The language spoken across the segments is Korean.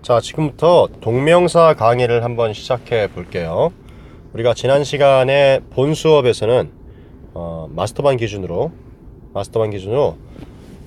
자, 지금부터 동명사 강의를 한번 시작해 볼게요. 우리가 지난 시간에 본 수업에서는 어, 마스터반 기준으로 마스터반 기준으로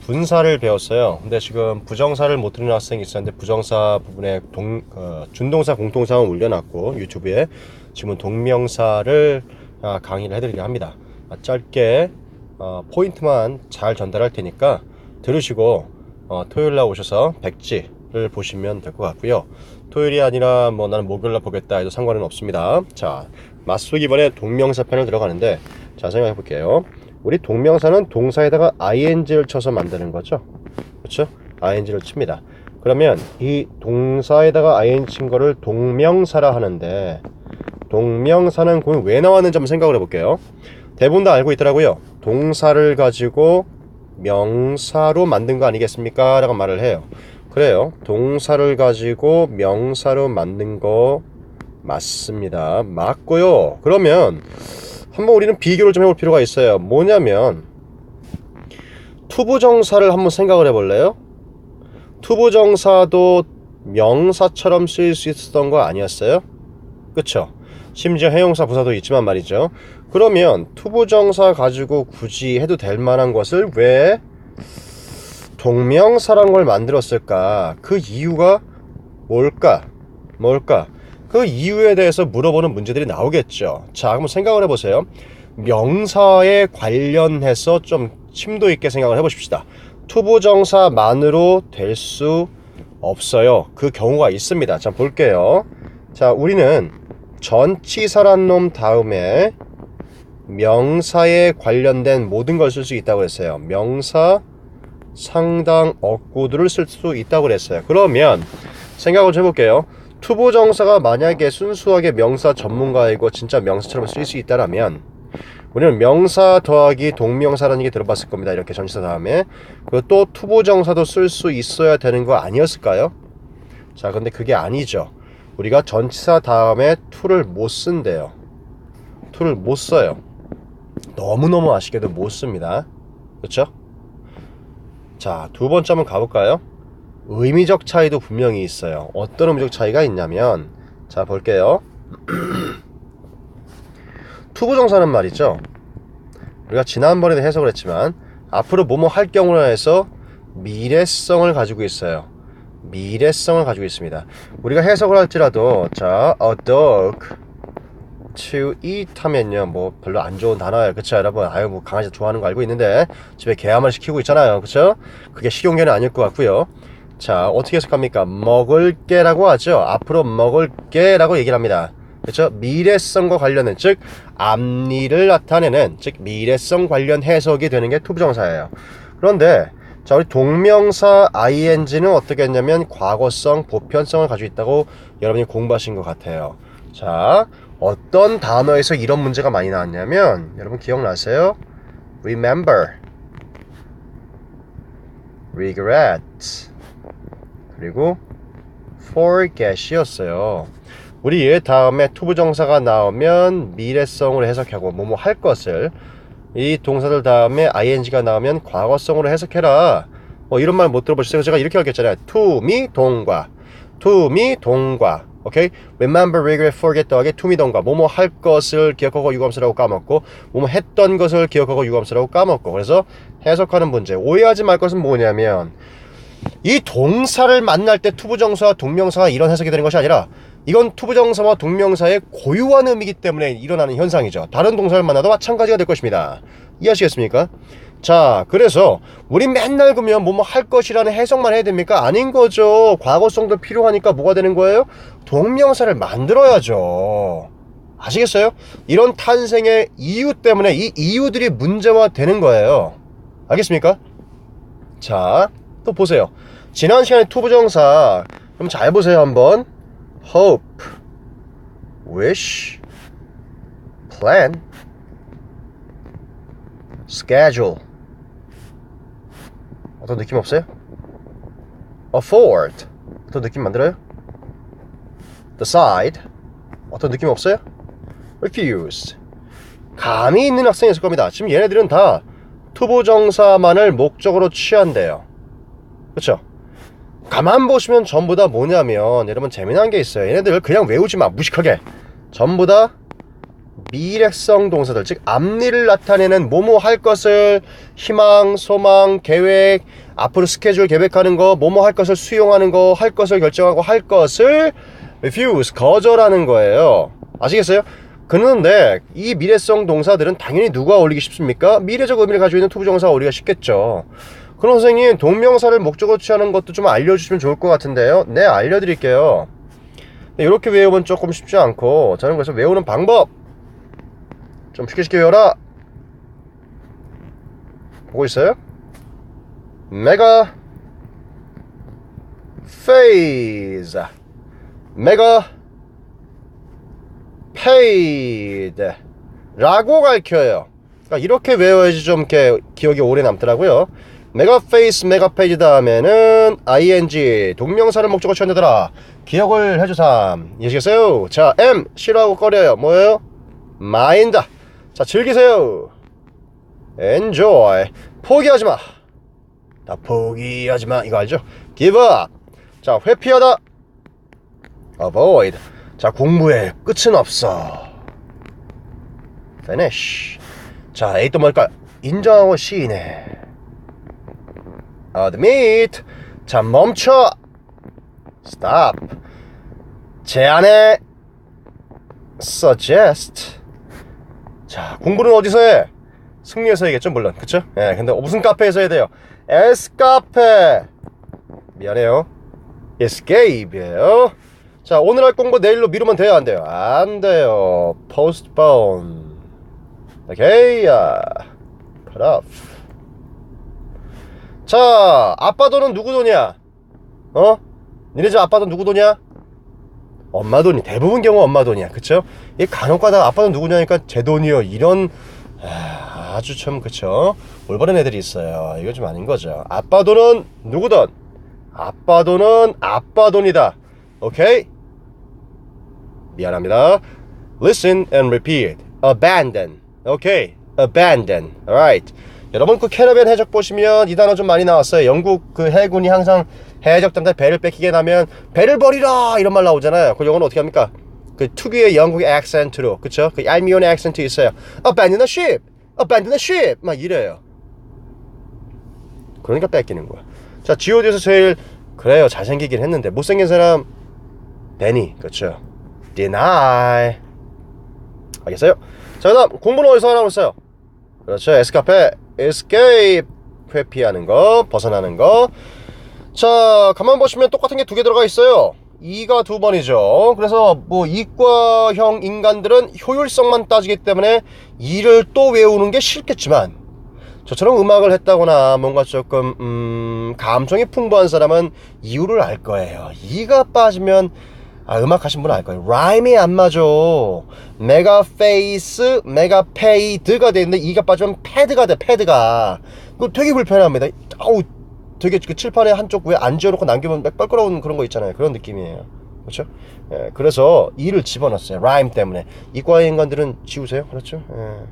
분사를 배웠어요. 근데 지금 부정사를 못 들은 학생이 있었는데 부정사 부분에 동, 어, 준동사 공통사은 올려놨고 유튜브에 지금 동명사를 아, 강의를 해드리려 합니다. 아, 짧게 어, 포인트만 잘 전달할 테니까 들으시고 어, 토요일 날 오셔서 백지 를 보시면 될 것 같고요. 토요일이 아니라 뭐 나는 목요일 날 보겠다 해도 상관은 없습니다. 자, 맞속 이번에 동명사 편을 들어가는데 자 생각해 볼게요. 우리 동명사는 동사에다가 ing를 쳐서 만드는 거죠. 그렇죠? ing를 칩니다. 그러면 이 동사에다가 ing 친 거를 동명사라 하는데 동명사는 거기 왜 나왔는지 한번 생각을 해볼게요. 대부분 다 알고 있더라고요. 동사를 가지고 명사로 만든 거 아니겠습니까? 라고 말을 해요. 그래요. 동사를 가지고 명사로 만든 거 맞습니다. 맞고요. 그러면 한번 우리는 비교를 좀 해볼 필요가 있어요. 뭐냐면 투부정사를 한번 생각을 해볼래요? 투부정사도 명사처럼 쓰일 수 있었던 거 아니었어요? 그쵸? 심지어 해용사 부사도 있지만 말이죠. 그러면 투부정사 가지고 굳이 해도 될 만한 것을 왜 동명사란 걸 만들었을까? 그 이유가 뭘까? 뭘까? 그 이유에 대해서 물어보는 문제들이 나오겠죠. 자, 한번 생각을 해보세요. 명사에 관련해서 좀 심도 있게 생각을 해보십시다. 투부정사만으로 될 수 없어요. 그 경우가 있습니다. 자, 볼게요. 자, 우리는 전치사란 놈 다음에 명사에 관련된 모든 걸 쓸 수 있다고 했어요. 명사, 상당, 억구들을 쓸 수 있다고 그랬어요. 그러면 생각을 좀 해볼게요. 투부정사가 만약에 순수하게 명사 전문가이고 진짜 명사처럼 쓸 수 있다라면 우리는 명사 더하기 동명사라는 얘기 들어봤을 겁니다. 이렇게 전치사 다음에 그리고 또 투부정사도 쓸 수 있어야 되는 거 아니었을까요? 자, 근데 그게 아니죠. 우리가 전치사 다음에 to를 못 쓴대요. to를 못 써요. 너무너무 아쉽게도 못 씁니다. 그렇죠? 자, 두 번째 한번 가볼까요? 의미적 차이도 분명히 있어요. 어떤 의미적 차이가 있냐면 자, 볼게요. 투부정사는 말이죠. 우리가 지난번에도 해석을 했지만 앞으로 뭐뭐 할 경우로 해서 미래성을 가지고 있어요. 미래성을 가지고 있습니다. 우리가 해석을 할지라도 자, a dog to eat 하면요. 뭐 별로 안 좋은 단어예요. 그쵸 여러분? 아유 뭐 강아지 좋아하는 거 알고 있는데 집에 개한 마리 시키고 있잖아요. 그쵸? 그게 식용견은 아닐 것 같고요. 자, 어떻게 해석합니까? 먹을게 라고 하죠. 앞으로 먹을게 라고 얘기를 합니다. 그렇죠? 미래성과 관련된 즉 앞니를 나타내는 즉 미래성 관련 해석이 되는 게 투부정사예요. 그런데 자 우리 동명사 ing는 어떻게 했냐면 과거성 보편성을 가지고 있다고 여러분이 공부하신 것 같아요. 자 어떤 단어에서 이런 문제가 많이 나왔냐면 여러분 기억나세요? remember, regret 그리고 forget이었어요. 우리 얘 다음에 투부정사가 나오면 미래성으로 해석하고 뭐뭐 할 것을 이 동사들 다음에 ing가 나오면 과거성으로 해석해라. 뭐 이런 말 못 들어보셨어요? 제가 이렇게 하겠잖아요. to me 동과, to me 동과. 오케이? remember, regret, forget 더하기 to me 동과. 뭐뭐 할 것을 기억하고 유감스라고 까먹고, 뭐뭐 했던 것을 기억하고 유감스라고 까먹고. 그래서 해석하는 문제. 오해하지 말 것은 뭐냐면 이 동사를 만날 때 투부정사와 동명사가 이런 해석이 되는 것이 아니라 이건 투부정사와 동명사의 고유한 의미이기 때문에 일어나는 현상이죠. 다른 동사를 만나도 마찬가지가 될 것입니다. 이해하시겠습니까? 자, 그래서 우리 맨날 그러면 뭐뭐 할 것이라는 해석만 해야 됩니까? 아닌 거죠. 과거성도 필요하니까 뭐가 되는 거예요? 동명사를 만들어야죠. 아시겠어요? 이런 탄생의 이유 때문에 이 이유들이 문제화 되는 거예요. 알겠습니까? 자, 또 보세요. 지난 시간에 투부정사 그럼 잘 보세요 한번. hope, wish, plan, schedule. 어떤 느낌 없어요? afford. 어떤 느낌 만들어요? decide. 어떤 느낌 없어요? refuse. 감이 있는 학생이 있을 겁니다. 지금 얘네들은 다 투부정사만을 목적으로 취한대요. 그렇죠? 가만 보시면 전부 다 뭐냐면 여러분 재미난 게 있어요. 얘네들 그냥 외우지 마 무식하게. 전부 다 미래성 동사들 즉 앞일을 나타내는 뭐뭐 할 것을 희망, 소망, 계획, 앞으로 스케줄 계획하는 거, 뭐뭐 할 것을 수용하는 거, 할 것을 결정하고 할 것을 refuse 거절하는 거예요. 아시겠어요? 그런데 이 미래성 동사들은 당연히 누가 어울리기 쉽습니까? 미래적 의미를 가지고 있는 투부정사가 어울리기가 쉽겠죠. 그럼 선생님 동명사를 목적으로 취하는 것도 좀 알려주시면 좋을 것 같은데요. 네 알려드릴게요. 이렇게 외우면 조금 쉽지 않고 저는 그래서 외우는 방법 좀 쉽게 쉽게 외워라. 보고 있어요? 메가 페이즈 메가 페이드 라고 가르쳐요. 그러니까 이렇게 외워야지 좀 이렇게 기억이 오래 남더라고요. 메가 페이스 메가 페이지 다음에는 ing 동명사를 목적으로 취한다더라. 기억을 해주삼. 이해하시겠어요? 자, M 싫어하고 꺼려요. 뭐예요? mind. 자, 즐기세요. enjoy. 포기하지 마. 나 포기하지 마. 이거 알죠? give up. 자, 회피하다. avoid. 자, 공부에 끝은 없어. finish. 자, A 또 뭘까? 인정하고 시인해. admit. 자, 멈춰. stop. 제안해. suggest. 자, 공부는 어디서 해? 승리에서 해야겠죠, 물론. 그쵸? 예, 근데 무슨 카페에서 해야 돼요? 에스카페. 미안해요. escape예요. 자, 오늘 할 공부 내일로 미루면 돼요, 안 돼요? 안 돼요. postpone. 오케이, 야. put off. 자, 아빠 돈은 누구 돈이야? 어? 니네 집 아빠 돈 누구 돈이야? 엄마 돈이 대부분 경우 엄마 돈이야. 그쵸? 이 간혹가다 아빠 돈 누구냐니까 제 돈이요. 이런 아, 아주 참 그쵸? 올바른 애들이 있어요. 이거 좀 아닌 거죠. 아빠 돈은 누구 돈? 아빠 돈은 아빠 돈이다. 오케이? 미안합니다. Listen and repeat. Abandon. 오케이? Abandon. Alright. 여러분 그 캐러밴 해적 보시면 이 단어 좀 많이 나왔어요. 영국 그 해군이 항상 해적장대 배를 뺏기게 나면 배를 버리라 이런 말 나오잖아요. 그 영어는 어떻게 합니까? 그 특유의 영국의 액센트로 그쵸? 그 얄미운 액센트 있어요. Abandon the ship, abandon the ship 막 이래요. 그러니까 뺏기는 거야. 자 G.O.D에서 제일 그래요 잘생기긴 했는데 못생긴 사람 데니 그렇죠. Deny 알겠어요? 자 그다음 공부는 어디서 하라고 했어요? 그렇죠. 에스카페, escape 회피하는 거, 벗어나는 거. 자, 가만 보시면 똑같은 게 두 개 들어가 있어요. 2가 두 번이죠. 그래서 뭐 이과형 인간들은 효율성만 따지기 때문에 2를 또 외우는 게 싫겠지만 저처럼 음악을 했다거나 뭔가 조금 음, 감정이 풍부한 사람은 이유를 알 거예요. 2가 빠지면 아, 음악 하신 분은 알 거예요. 라임이 안 맞아. 메가 페이스, 메가 페이드가 되는데 2가 빠지면 패드가 돼, 패드가. 그거 되게 불편합니다. 아우, 되게 그 칠판에 한쪽 왜 안 지어놓고 남기면 뻘끄러운 그런 거 있잖아요. 그런 느낌이에요. 그렇죠? 예, 그래서 이를 집어넣었어요. 라임 때문에. 이과의 인간들은 지우세요. 그렇죠? 예.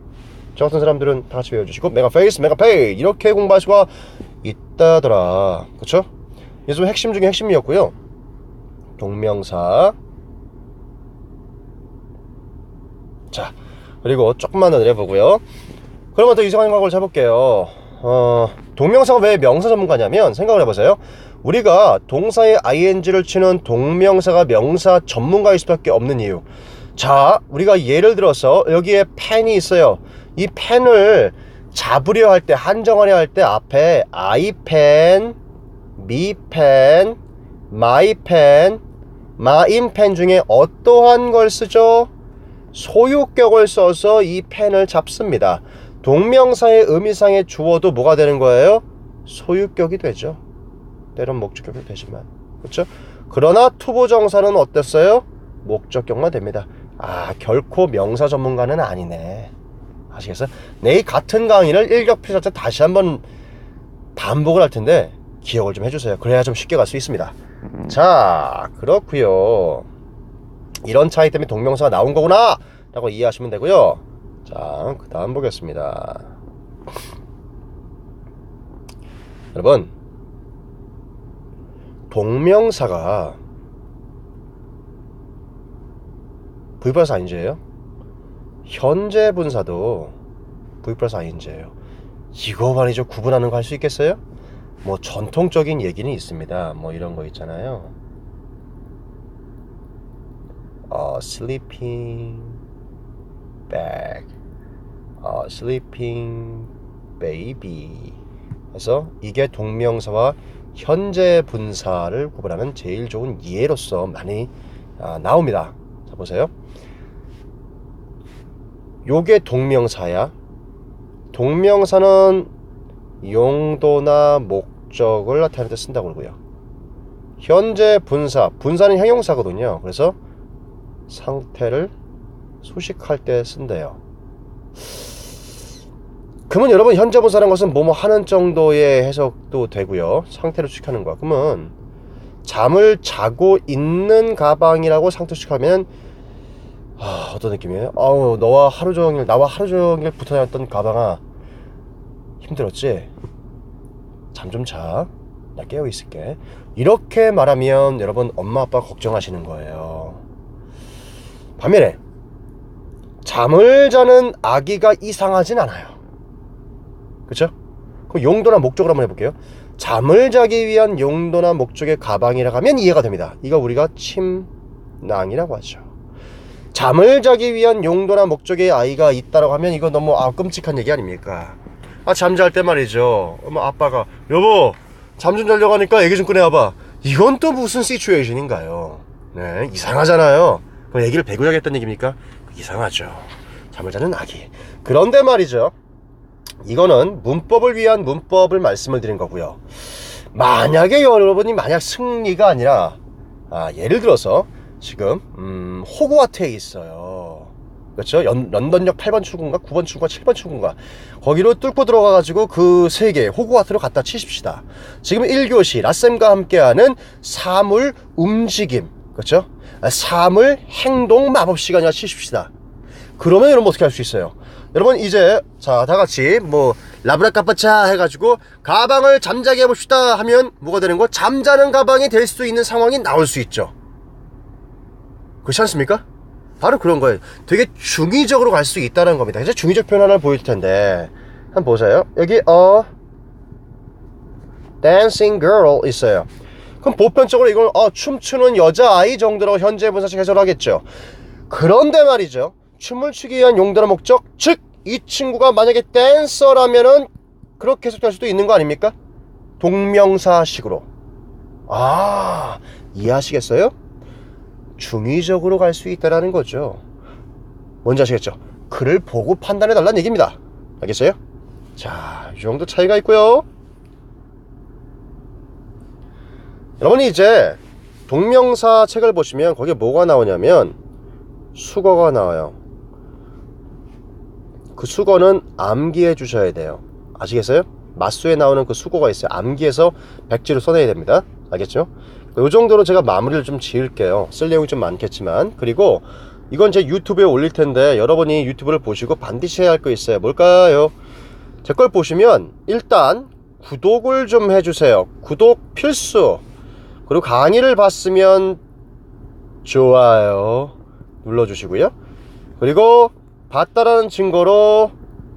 저 같은 사람들은 다 같이 외워주시고 메가 페이스, 메가 페이 이렇게 공부할 수가 있다더라. 그렇죠? 예수 핵심 중에 핵심이었고요. 동명사. 자, 그리고 조금만 더 내려보고요. 그러면 더 이상한 각을 잡을게요. 어, 동명사가 왜 명사 전문가냐면 생각을 해보세요. 우리가 동사에 ing를 치는 동명사가 명사 전문가일 수밖에 없는 이유. 자, 우리가 예를 들어서 여기에 펜이 있어요. 이 펜을 잡으려 할 때, 한정하려 할 때 앞에 I pen, me pen, my pen, my pen 중에 어떠한 걸 쓰죠? 소유격을 써서 이 펜을 잡습니다. 동명사의 의미상의 주어도 뭐가 되는 거예요? 소유격이 되죠. 때론 목적격이 되지만. 그렇죠? 그러나 투부정사는 어땠어요? 목적격만 됩니다. 아, 결코 명사 전문가는 아니네. 아시겠어요? 내일 같은 강의를 일격필사자 다시 한번 반복을 할 텐데 기억을 좀 해주세요. 그래야 좀 쉽게 갈 수 있습니다. 자, 그렇고요. 이런 차이 때문에 동명사가 나온 거구나 라고 이해하시면 되고요. 자, 그 다음 보겠습니다. 여러분, 동명사가 V 플러스 ING예요. 현재 분사도 V 플러스 ING예요. 이거 말이죠. 구분하는 거 할 수 있겠어요? 뭐 전통적인 얘기는 있습니다. 뭐 이런 거 있잖아요. 어, sleeping bag, 어, sleeping baby. 그래서 이게 동명사와 현재 분사를 구분하는 제일 좋은 예로서 많이 아, 나옵니다. 자 보세요. 요게 동명사야. 동명사는 용도나 목적을 나타낼 때 쓴다고 그러고요. 현재 분사, 분사는 형용사거든요. 그래서 상태를 수식할 때 쓴대요. 그러면 여러분 현재 분사라는 것은 뭐뭐 하는 정도의 해석도 되고요. 상태를 수식하는 거야. 그러면 잠을 자고 있는 가방이라고 상태 수식하면 아, 어떤 느낌이에요? 아우 너와 하루 종일 나와 하루 종일 붙어 다녔던 가방아 힘들었지? 잠 좀 자. 나 깨어 있을게. 이렇게 말하면 여러분 엄마 아빠 걱정하시는 거예요. 반면에 잠을 자는 아기가 이상하진 않아요. 그렇죠? 그 용도나 목적을 한번 해볼게요. 잠을 자기 위한 용도나 목적의 가방이라고 하면 이해가 됩니다. 이거 우리가 침낭이라고 하죠. 잠을 자기 위한 용도나 목적의 아이가 있다라고 하면 이거 너무 아 끔찍한 얘기 아닙니까? 아 잠잘 때 말이죠. 엄마 아빠가 여보 잠 좀 자려고 하니까 얘기 좀 꺼내와봐. 이건 또 무슨 시츄에이션인가요? 네 이상하잖아요. 그럼 얘기를 배구자겠다는 얘기입니까? 이상하죠. 잠을 자는 아기. 그런데 말이죠. 이거는 문법을 위한 문법을 말씀을 드린 거고요. 만약에 여러분이 만약 승리가 아니라 아, 예를 들어서 지금 음, 호그와트에 있어요. 그렇죠? 연, 런던역 8번 출구인가 9번 출구가 7번 출구인가 거기로 뚫고 들어가 가지고 그 세 개 호그와트로 갖다 치십시다. 지금 1교시 라쌤과 함께하는 사물 움직임 그렇죠? 아, 사물 행동 마법 시간이라 치십시다. 그러면 여러분 어떻게 할 수 있어요? 여러분 이제 자 다같이 뭐 라브라카빠차 해가지고 가방을 잠자게 해봅시다 하면 뭐가 되는 거? 잠자는 가방이 될 수 있는 상황이 나올 수 있죠. 그렇지 않습니까? 바로 그런 거예요. 되게 중의적으로 갈 수 있다는 겁니다. 이제 중의적 표현 하나를 보여줄 텐데 한번 보세요. 여기 어 dancing girl 있어요. 그럼 보편적으로 이걸 어 춤추는 여자아이 정도로 현재 분사식 해석을 하겠죠. 그런데 말이죠 춤을 추기 위한 용도나 목적 즉 이 친구가 만약에 댄서라면은 그렇게 해석될 수도 있는 거 아닙니까? 동명사식으로 아 이해하시겠어요? 중의적으로 갈 수 있다라는 거죠 뭔지 아시겠죠? 글을 보고 판단해 달라는 얘기입니다 알겠어요? 자, 이 정도 차이가 있고요 여러분이 이제 동명사 책을 보시면 거기에 뭐가 나오냐면 수거가 나와요 그 수거는 암기해 주셔야 돼요. 아시겠어요? 맞수에 나오는 그 수거가 있어요. 암기해서 백지로 써내야 됩니다. 알겠죠? 이 정도로 제가 마무리를 좀 지을게요. 쓸 내용이 좀 많겠지만. 그리고 이건 제 유튜브에 올릴 텐데 여러분이 유튜브를 보시고 반드시 해야 할 거 있어요. 뭘까요? 제 걸 보시면 일단 구독을 좀 해주세요. 구독 필수. 그리고 강의를 봤으면 좋아요 눌러주시고요. 그리고 봤다라는 증거로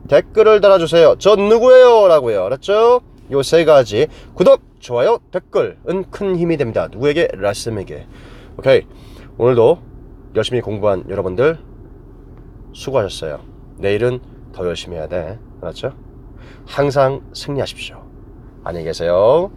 댓글을 달아주세요. 전 누구예요? 라고요. 알았죠? 요 세 가지. 구독, 좋아요, 댓글은 큰 힘이 됩니다. 누구에게? 라쌤에게. 오케이. 오늘도 열심히 공부한 여러분들 수고하셨어요. 내일은 더 열심히 해야 돼. 알았죠? 항상 승리하십시오. 안녕히 계세요.